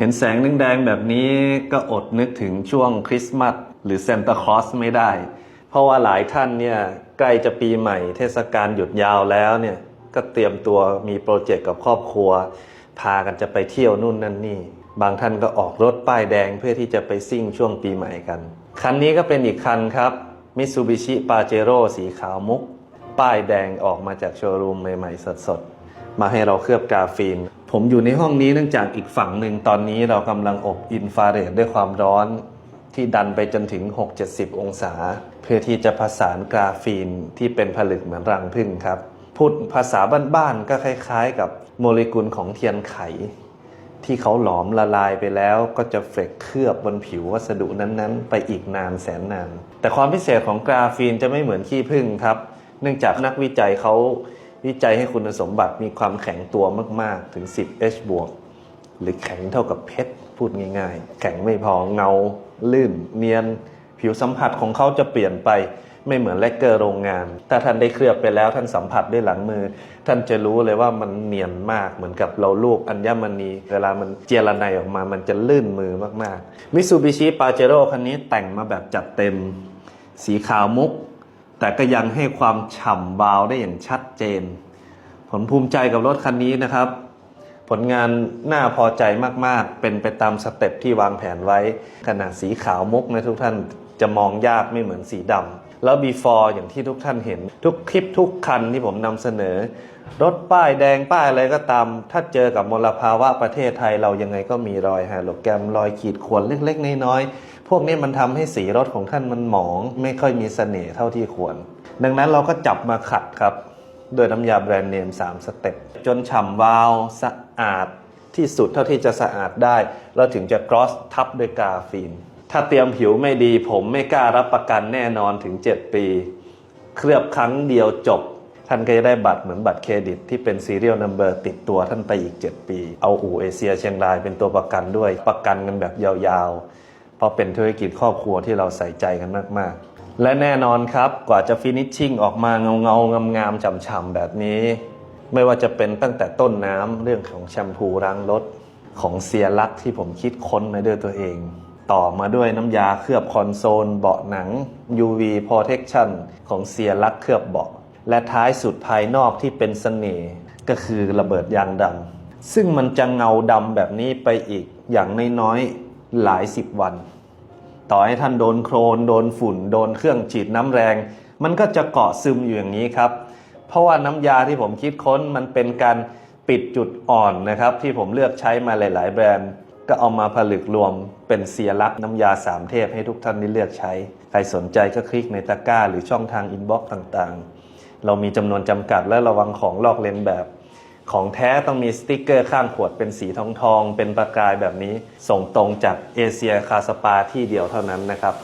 เห็นแสงแดงๆแบบนี้ก็อดนึกถึงช่วงคริสต์มาสหรือเซนตาคลอสไม่ได้ เพราะว่าหลายท่านเนี่ยใกล้จะปีใหม่เทศกาลหยุดยาวแล้วเนี่ยก็เตรียมตัวมีโปรเจกต์กับครอบครัว พากันจะไปเที่ยวนู่นนั่นนี่ บางท่านก็ออกรถป้ายแดงเพื่อที่จะไปซิ่งช่วงปีใหม่กัน คันนี้ก็เป็นอีกคันครับ Mitsubishi Pajero สีขาวมุก ป้ายแดงออกมาจากโชว์รูมใหม่ๆสดๆ มาให้เราเคลือบกราฟีน ผมอยู่ในห้องนี้เนื่องจากอีกฝั่งหนึ่งตอนนี้เรากำลังอบอินฟราเรดด้วยความร้อนที่ดันไปจนถึง 6-70 องศา เพื่อที่จะผสานกราฟีนที่เป็นผลึกเหมือนรังผึ้งครับ พูดภาษาบ้านๆก็คล้ายๆ กับโมเลกุลของเทียนไข ที่เขาหลอมละลายไปแล้วก็จะเฟกเคลือบบนผิววัสดุนั้นๆ ไปอีกนานแสนนาน แต่ความพิเศษของกราฟีนจะไม่เหมือนขี้ผึ้งครับ เนื่องจากนักวิจัยเขา วิจัยให้คุณสมบัติมีความแข็งตัวมาก ๆ ถึง 10 H บวกหรือแข็งเท่ากับเพชรพูดง่าย ๆ แข็งไม่พอเงา ลื่น เนียน ผิวสัมผัสของเขาจะเปลี่ยนไปไม่เหมือนแลกเกอร์โรงงาน ถ้าท่านได้เคลือบไปแล้วท่านสัมผัสด้วยหลังมือ ท่านจะรู้เลยว่ามันเนียนมากเหมือนกับเราลูกอัญมณี เวลามันเจรไนออกมามันจะลื่นมือมากๆมิ t ูบิชิปาเจโร่คันนี้แต่งมาแบบจัดเต็ม สีขาวมุก แต่ก็ยังให้ความฉ่ำวาวได้อย่างชัดเจน ผมภูมิใจกับรถคันนี้นะครับ ผลงานน่าพอใจมากๆ เป็นไปตามสเต็ปที่วางแผนไว้ ขนาดสีขาวมุกนะทุกท่านจะมองยากไม่เหมือนสีดำแล้ว before อย่างที่ทุกท่านเห็น ทุกคลิปทุกคันที่ผมนำเสนอ รถป้ายแดงป้ายอะไรก็ตาม ถ้าเจอกับมลภาวะประเทศไทยเรายังไงก็มีรอยไฮโลแกรมรอยขีดข่วนเล็กๆน้อยๆพวกนี้มันทำให้สีรถของท่านมันหมอง ไม่ค่อยมีเสน่ห์เท่าที่ควร ดังนั้นเราก็จับมาขัดครับโดยน้ำยาแบรนด์เนม 3 สเต็ปจนฉ่ำวาวสะอาดที่สุดเท่าที่จะสะอาดได้แล้วถึงจะกรอสทับด้วยกาฟีนถ้าเตรียมผิวไม่ดีผมไม่กล้ารับประกันแน่นอนถึง 7 ปี เคลือบครั้งเดียวจบ ท่านก็จะได้บัตรเหมือนบัตรเครดิตที่เป็น Serial Number ติดตัวท่านไปอีก 7 ปี เอาอู่เอเชียเชียงรายเป็นตัวประกันด้วย ประกันกันแบบยาวๆ เพราะเป็นธุรกิจครอบครัวที่เราใส่ใจกันมากๆ และแน่นอนครับกว่าจะฟินิชชิ่งออกมาเงาเงางามๆฉ่ำๆแบบนี้ ไม่ว่าจะเป็นตั้งแต่ต้นน้ำเรื่องของแชมพูล้างรถของเซียรักที่ผมคิดค้นมาด้วยตัวเอง ต่อมาด้วยน้ำยาเคลือบคอนโซล เบาะหนัง UV Protection ของเซียรักเคลือบเบาะ และท้ายสุดภายนอกที่เป็นเสน่ห์ก็คือระเบิดยางดำซึ่งมันจะเงาดำแบบนี้ไปอีกอย่างน้อยๆหลายสิบวัน ต่อให้ท่านโดนโครน โดนฝุ่น โดนเครื่องฉีดน้ำแรง มันก็จะเกาะซึมอยู่อย่างนี้ครับ เพราะว่าน้ำยาที่ผมคิดค้นมันเป็นการปิดจุดอ่อนนะครับ ที่ผมเลือกใช้มาหลาย ๆ แบรนด์ ก็เอามาผลึกรวมเป็นเสียรักน้ำยาสามเทพให้ทุกท่านได้เลือกใช้ ใครสนใจก็คลิกในตะกร้า หรือช่องทางอินบ็อกซ์ต่างๆ เรามีจำนวนจำกัดและระวังของลอกเลียนแบบ ของแท้ต้องมีสติกเกอร์ข้างขวดเป็นสีทองทอง เป็นประกายแบบนี้ ส่งตรงจากเอเชียคาสปาที่เดียวเท่านั้นนะครับ